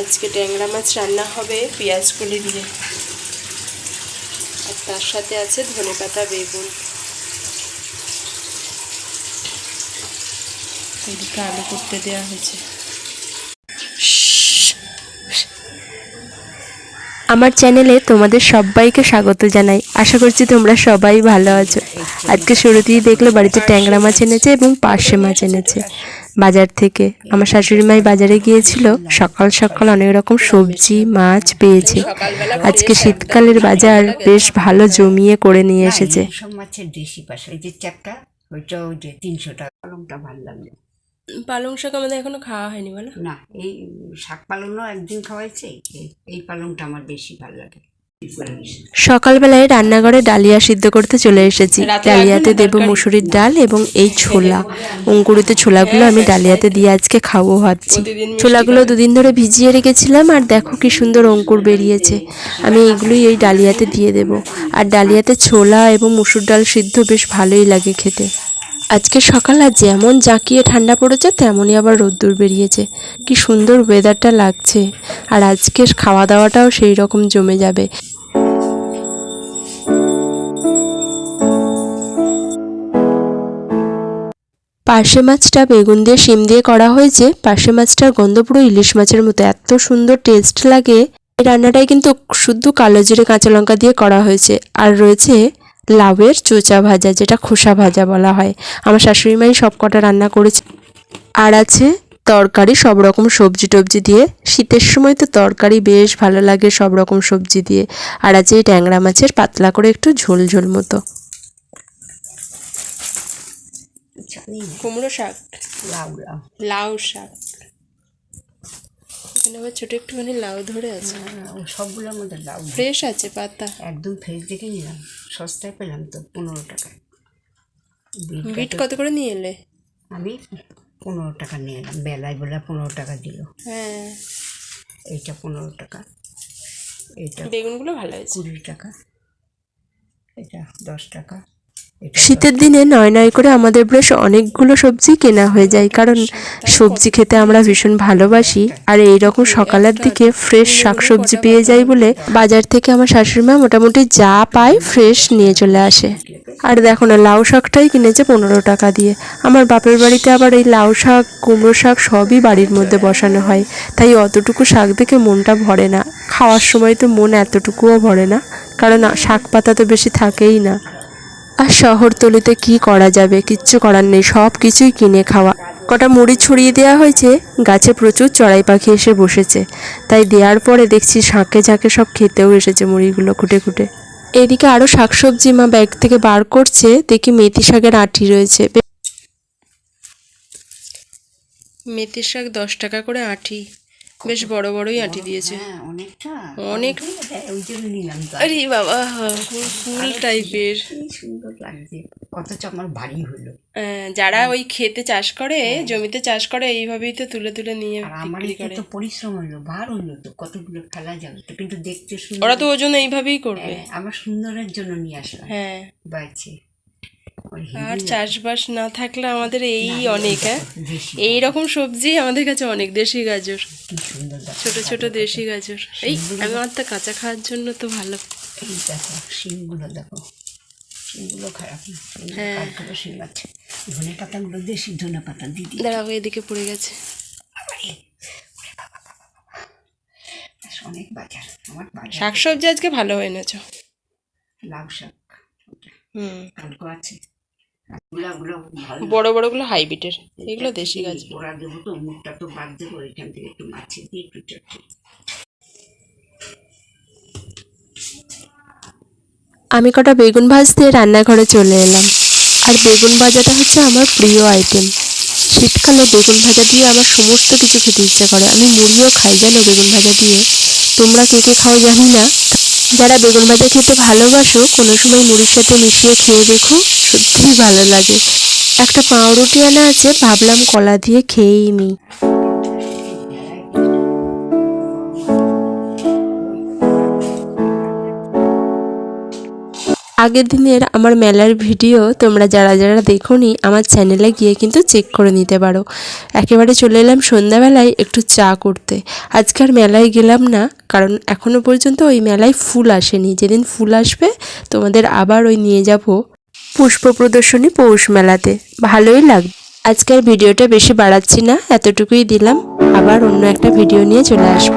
আজকে ট্যাংরা মাছ রান্না হবে পেঁয়াজ কলি দিয়ে। আর তার সাথে আছে ধনে পাতা বেগুন। এদিকে আলু করতে দেওয়া হয়েছে। আমার চ্যানেলে তোমাদের সবাইকে স্বাগত জানাই। আশা করছি তোমরা সবাই ভালো আছো। আজকে শুরুতেই দেখলে বাড়িতে ট্যাংরা মাছ এনেছে এবং পার্শে মাছ এনেছে। বাজার থেকে। আমার শাশুড়ি মাই বাজারে গিয়েছিল। সকাল সকাল অনেক রকম সবজি মাছ পেয়েছে। আজকে শীতকালের বাজার বেশ ভালো জমিয়ে করে নিয়ে এসেছে। মাছের দেশি পাশে। ওই যে ওইটা ওই যে তিনশো টাকা। পালংটা ভালো লাগল। পালং শাক আমাদের এখনও খাওয়া হয়নি বলো? না এই শাক পালংও একদিন খাওয়াইছে। এই- এই পালংটা আমার বেশি ভালো লাগে। সকালবেলায় রান্নাঘরে ডালিয়া সিদ্ধ করতে চলে এসেছি। ডালিয়াতে দেব মুসুরির ডাল এবং এই ছোলা। অঙ্কুরিত ছোলাগুলো আমি ডালিয়াতে দিয়ে আজকে খাব ভাবছি। ছোলাগুলো দুদিন ধরে ভিজিয়ে রেখেছিলাম আর দেখো কি সুন্দর অঙ্কুর বেরিয়েছে। আমি এইগুলোই এই ডালিয়াতে দিয়ে দেব। আর ডালিয়াতে ছোলা এবং মুসুর ডাল সিদ্ধ বেশ ভালোই লাগে খেতে। আজকে সকাল আর যেমন জাঁকিয়ে ঠান্ডা পড়েছে তেমনই আবার রোদ্দুর বেরিয়েছে। কি সুন্দর ওয়েদারটা লাগছে। আর আজকের খাওয়া দাওয়াটাও সেই রকম জমে যাবে। পার্শে মাছটা বেগুন দিয়ে শিম দিয়ে করা হয়েছে। পার্শে মাছটার গন্ধ পুরো ইলিশ মাছের মতো। এত সুন্দর টেস্ট লাগে। এই রান্নাটাই কিন্তু শুদ্ধ কালো জিরে কাঁচা লঙ্কা দিয়ে করা হয়েছে। আর রয়েছে লাউয়ের চোচা ভাজা, যেটা খোসা ভাজা বলা হয়। আমার শাশুড়ি মাই সব কটা রান্না করেছে। আর আছে তরকারি, সব রকম সবজি টবজি দিয়ে। শীতের সময় তো তরকারি বেশ ভালো লাগে সব রকম সবজি দিয়ে। আর আছে এই ট্যাংরা মাছের পাতলা করে একটু ঝোল ঝোল মতো। জানি কুমড়ো শাক? লাউ লাউ। লাউ শাক। এখানে আবার ছোট একটুখানি লাউ ধরে আছে। সবগুলোর মধ্যে লাউ ফ্রেশ আছে পাতা? একদম ফ্রেশ দেখে নিলাম। সস্তায় পেলাম তো পনেরো টাকায় বিটটা বিট কত করে নিয়ে এলে? আমি পনেরো টাকা নিয়ে এলাম বেলায় বেলা পনেরো টাকা দিল। হ্যাঁ। এইটা পনেরো টাকা। এইটা বেগুনগুলো ভালো হয়েছে। কুড়ি টাকা। এটা দশ টাকা। শীতের দিনে নয় নয় করে আমাদের বেশ অনেকগুলো সবজি কেনা হয়ে যায়। কারণ সবজি খেতে আমরা ভীষণ ভালোবাসি। আর এই রকম সকালের দিকে ফ্রেশ শাকসবজি পেয়ে যাই বলে বাজার থেকে আমার শাশুড়িমা মোটামুটি যা পায় ফ্রেশ নিয়ে চলে আসে। আর দেখো না, লাউ শাকটাই কিনেছে পনেরো টাকা দিয়ে। আমার বাপের বাড়িতে আবার এই লাউ শাক, কুমড়ো শাক সবই বাড়ির মধ্যে বসানো হয়। তাই অতটুকু শাক দেখে মনটা ভরে না। খাওয়ার সময় তো মন এতটুকুও ভরে না। কারণ শাক পাতা তো বেশি থাকেই না। আর শহরতলিতে কি করা যাবে? কিচ্ছু করার নেই, সব কিছুই কিনে খাওয়া। কটা মুড়ি ছড়িয়ে দেওয়া হয়েছে, গাছে প্রচুর চড়াই পাখি এসে বসেছে। তাই দেওয়ার পরে দেখছি শাঁকে ঝাঁকে সব খেতেও এসেছে মুড়িগুলো খুঁটে খুঁটে। এদিকে আরও শাকসবজি মা ব্যাগ থেকে বার করছে, দেখি মেথি শাকের আঁটি রয়েছে। মেথি শাক দশ টাকা করে আঁটি। বেশ বড় বড়ই আঁটি দিয়েছে। অনেক হ্যাঁ, ওই জন্য নিলাম তো আরে বাবা ফুল টাইপের। কি সুন্দর লাগছে। অথচ আমার ভারী হলো। যারা ওই খেতে চাষ করে জমিতে চাষ করে এইভাবেই তো তুলে তুলে নিয়ে আমার তো পরিশ্রম হলো ভার হলো তো কতগুলো ফেলা যাবে তো কিন্তু দেখতে ওরা তো ওজন এইভাবেই করবে। হ্যাঁ, আমার সুন্দরের জন্য নিয়ে আসলাম। হ্যাঁ। বাড়ছে। আর চাষবাস না থাকলে আমাদের এই অনেক হ্যাঁ? এই রকম সবজি আমাদের কাছে অনেক দেশি গাজর। ছোট ছোট দেশি গাজর। এই আমি আমার তো কাঁচা খাওয়ার জন্য তো ভালো। এই দেখো শিমগুলো দেখো। শিমগুলো খারাপ হ্যাঁ। শিম আছে ধনে পাতাগুলো দেশি ধনে পাতা দিদি। দাঁড়াবো এদিকে পড়ে গেছে। অনেক বাজার। আমার শাকসবজি আজকে ভালো হয়ে এনেছো? লাউ শাক। আছে গুলাগুলো বড় বড়গুলো হাইব্রিডের। এগুলো দেশি গাজর ওরা দেবো তো মুখটা তো বাদ দেবো এখান থেকে একটু মাছে দিয়ে একটু চটকে আমি কটা বেগুন ভাজতে রান্নাঘরে চলে এলাম। আর বেগুন ভাজাটা হচ্ছে আমার প্রিয় আইটেম শীতকালে বেগুন ভাজা দিয়ে আমার সমস্ত কিছু খেতে ইচ্ছে করে। আমি মুড়িও খাই জানো বেগুন ভাজা দিয়ে। তোমরা কে কে খাও জানি না। যারা বেগুন ভাজা খেতে ভালোবাসো, কোনো সময় মুড়ির সাথে মিশিয়ে খেয়ে দেখো সত্যিই ভালো লাগে। একটা পাউরুটি আনা আছে, ভাবলাম কলা দিয়ে খেয়েই নিই আগের দিনের আমার মেলার ভিডিও তোমরা যারা যারা দেখোনি আমার চ্যানেলে গিয়ে কিন্তু চেক করে নিতে পারো। একেবারে চলে এলাম সন্ধ্যাবেলায় একটু চা করতে। আজকার মেলায় গেলাম না, কারণ এখনও পর্যন্ত ওই মেলায় ফুল আসেনি। যেদিন ফুল আসবে, তোমাদের আবার ওই নিয়ে যাব পুষ্প প্রদর্শনী পৌষ মেলাতে। ভালোই লাগবে আজকের ভিডিওটা বেশি বাড়াচ্ছি না, এতটুকুই দিলাম। আবার অন্য একটা ভিডিও নিয়ে চলে আসব।